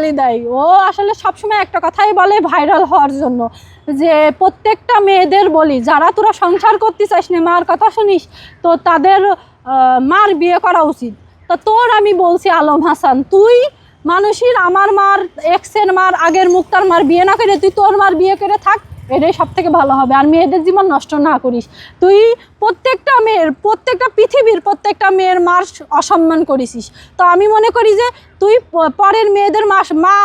গালি দেয়। ও আসলে সবসময় একটা কথাই বলে ভাইরাল হওয়ার জন্য যে, প্রত্যেকটা মেয়েদের বলি, যারা তোরা সংসার করতে চাস না, মার কথা শুনিস, তো তাদের মার বিয়ে করা উচিত। তো তোর আমি বলছি, আলম হাসান, তুই মানুষের আমার মার এক্সের মার, আগের মুক্তার মার বিয়ে না করে, তুই তোর মার বিয়ে করে থাক এটাই সব থেকে ভালো হবে। আর মেয়েদের জীবন নষ্ট না করিস। তুই প্রত্যেকটা মেয়ের, প্রত্যেকটা পৃথিবীর প্রত্যেকটা মেয়ের মার অসম্মান করিসিস। তো আমি মনে করি যে, তুই পরের মেয়েদের মা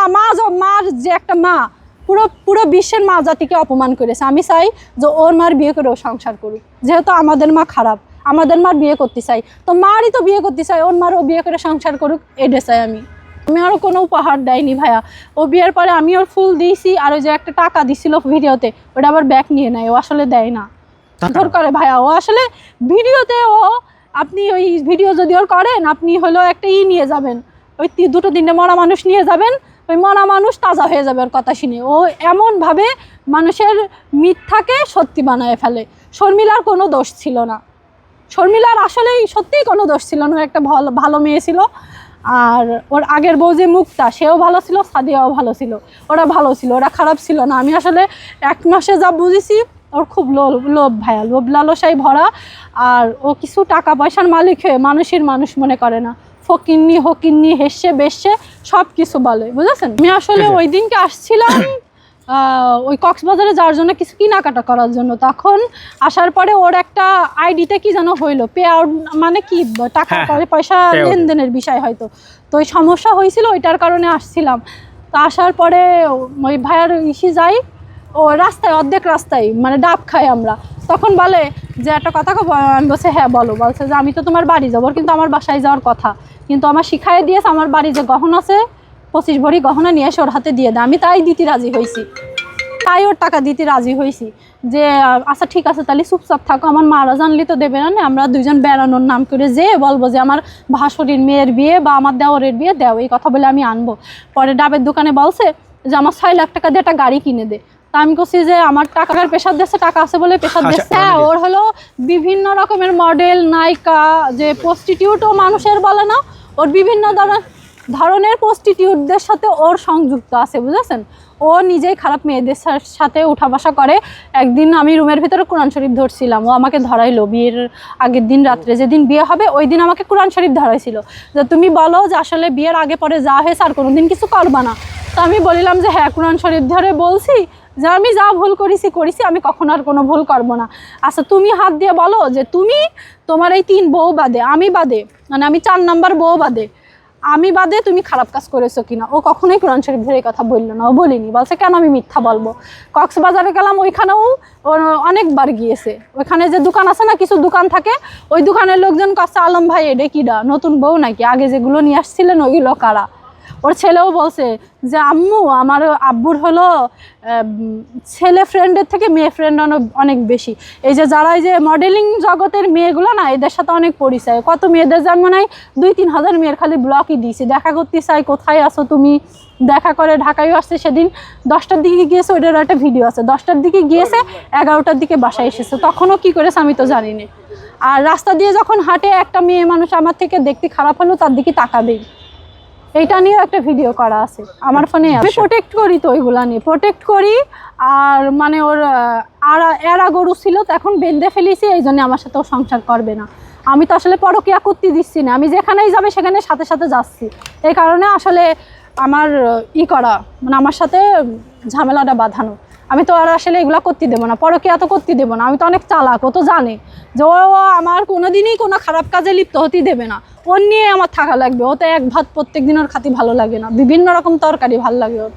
মা য- মার যে একটা মা, পুরো পুরো বিশ্বের মা জাতিকে অপমান করেছে। আমি চাই যে ওর মার বিয়ে করে ও সংসার করুক। যেহেতু আমাদের মা খারাপ, আমাদের মার বিয়ে করতে চাই। তো মারই তো বিয়ে করতে চাই, ওর মারও বিয়ে করে সংসার করুক এটা চাই আমি। আমি আরও কোনো উপহার দেয়নি ভাইয়া। ও বিয়ের পরে আমি ওর ফুল দিয়েছি আর ওই যে একটা টাকা দিছিল ভিডিওতে ওটা আবার ব্যাক নিয়ে নেয় ও আসলে দেয় না। ধর করে ভাইয়া ও আসলে ভিডিওতে ও আপনি ওই ভিডিও যদি ওর করেন আপনি হলো একটা ই নিয়ে যাবেন। ওই দুটো তিনটে মরা মানুষ নিয়ে যাবেন ওই মরা মানুষ তাজা হয়ে যাবে ওর কথা শুনে। ও এমনভাবে মানুষের মিথ্যাকে সত্যি বানায় ফেলে। শর্মিলার কোনো দোষ ছিল না। শর্মিলার আসলেই সত্যিই কোনো দোষ ছিল না। একটা ভালো ভালো মেয়ে ছিল। আর ওর আগের বউ যে মুক্তা সেও ভালো ছিল সাদিয়াও ভালো ছিল। ওরা ভালো ছিল ওরা খারাপ ছিল না। আমি আসলে এক মাসে যা বুঝেছি ওর খুব লোভ লোভ ভাইয়া লোভ লালসায় ভরা। আর ও কিছু টাকা পয়সার মালিক হয়ে মানুষের মানুষ মনে করে না। ফকিন্নি হকিন্নি হেসে বেসে সব কিছু বলে বুঝেছেন? আমি আসলে ওই দিনকে আসছিলাম ওই কক্সবাজারে যাওয়ার জন্য কিছু কেনাকাটা করার জন্য। তখন আসার পরে ওর একটা আইডিতে কি যেন হইল পে আউট মানে কি টাকা হ্যাঁ, হ্যাঁ, পয়সা লেনদেনের বিষয় হয়তো। তো ওই সমস্যা হয়েছিল ওইটার কারণে আসছিলাম। তো আসার পরে ওই ভাইয়ার ইসি যাই ও রাস্তায় অর্ধেক রাস্তায় মানে ডাব খাই আমরা। তখন বলে যে একটা কথা আমি বলছে হ্যাঁ বলো। বলছে যে আমি তো তোমার বাড়ি যাব কিন্তু আমার বাসায় যাওয়ার কথা। কিন্তু আমার শিখাই দিয়েছে আমার বাড়ি যে গহন আছে পঁচিশ ভরি গহনা নিয়ে এসে ওর হাতে দিয়ে দেয়। আমি তাই দিতে রাজি হয়েছি। তাই ওর টাকা দিতে রাজি হয়েছি। যে আচ্ছা ঠিক আছে তাহলে চুপচাপ থাকো। আমার মারা জানলে তো দেবে না আমরা দুজন বেড়ানোর নাম করে যে বলব যে আমার ভাসুরির মেয়ের বিয়ে বা আমার দেওরের বিয়ে দেও। এই কথা বলে আমি আনব। পরে ডাবের দোকানে বলছে যে আমার ছয় লাখ টাকা দিয়ে একটা গাড়ি কিনে দে। তা আমি করছি যে আমার টাকার পেশার দেশে টাকা আছে বলে পেশার আচ্ছা, দেশে হ্যাঁ ওর হলো বিভিন্ন রকমের মডেল নায়িকা যে প্রস্টিটিউটও মানুষের বলে না ওর বিভিন্ন ধরনের ধরনের প্রস্টিটিউটদের সাথে ওর সংযুক্ত আছে, বুঝেছেন? ও নিজেই খারাপ মেয়েদের সাথে উঠা বসা করে। একদিন আমি রুমের ভিতরে কোরআন শরীফ ধরছিলাম। ও আমাকে ধরাইলো বিয়ের আগের দিন রাত্রে। যেদিন বিয়ে হবে, ওই দিন আমাকে কোরআন শরীফ ধরাইছিল। যে তুমি বলো যে আসলে বিয়ের আগে পরে যা হয়েছে আর কোনো দিন কিছু করবা না। তো আমি বলিলাম যে হ্যাঁ কোরআন শরীফ ধরে বলছি যে আমি যা ভুল করেছি করেছি, আমি কখন আর কোনো ভুল করব না। আচ্ছা তুমি হাত দিয়ে বলো যে তুমি তোমার এই তিন বউ বাদে, আমি বাদে মানে আমি চার নাম্বার বউ বাদে আমি বাদে তুমি খারাপ কাজ করেছ কিনা? ও কখনোই কোরআন শরীফের এই কথা বলল না, ও বলিনি। বলছে, কেন আমি মিথ্যা বলব? কক্সবাজারে গেলাম, ওইখানেও অনেকবার গিয়েছে। ওইখানে যে দোকান আছে না, কিছু দোকান থাকে, ওই দোকানের লোকজন কাছে আলম ভাই, এটা কিডা নতুন বউ নাকি? আগে যেগুলো নিয়ে আসছিলেন, ওইগুলো কারা? ওর ছেলেও বলছে যে, আম্মু, আমার আব্বুর হলো ছেলে ফ্রেন্ডের থেকে মেয়ে ফ্রেন্ড অনেক বেশি। এই যে যারা এই যে মডেলিং জগতের মেয়েগুলো না, এদের সাথে অনেক পরিচয়। কত মেয়েদের মনে হয় দুই তিন হাজার মেয়ের খালি ব্লকই দিয়েছে। দেখা করতে চাই, কোথায় আসো তুমি? দেখা করে ঢাকায়ও আসছে সেদিন। দশটার দিকে গিয়েছে, ওইটার একটা ভিডিও আছে। দশটার দিকে গিয়েছে, এগারোটার দিকে বাসায় এসেছে। তখনও কি করেছে আমি তো জানি না আর রাস্তা দিয়ে যখন হাঁটে, একটা মেয়ে মানুষ আমার থেকে দেখতে খারাপ হলো, তার দিকে তাকাবেই। এইটা নিয়েও একটা ভিডিও করা আছে। আমার ফোনে আমি প্রোটেক্ট করি তো ওইগুলা নিয়ে। প্রোটেক্ট করি আর মানে ওর আরা এরা গরু ছিল তো এখন বেঁধে ফেলেছি এই জন্য আমার সাথে ও সংসার করবে না। আমি তো আসলে পরকিয়া করতে দিচ্ছি না। আমি যেখানেই যাবে সেখানে সাথে সাথে যাচ্ছি। এই কারণে আসলে আমার ই করা মানে আমার সাথে ঝামেলাটা বাঁধানো। আমি তো আর আসলে এগুলো করতে দেবো না পরকে এত করতে দেবো না, আমি তো অনেক চালাক, ও তো জানে যে ও আমার কোনোদিনই কোনো খারাপ কাজে লিপ্ত হতেই দেবে না, ওর নিয়ে আমার থাকা লাগবে, ও তো এক ভাত প্রত্যেক দিন ওর খাতি ভালো লাগে না, বিভিন্ন রকম তরকারি ভালো লাগে ওর।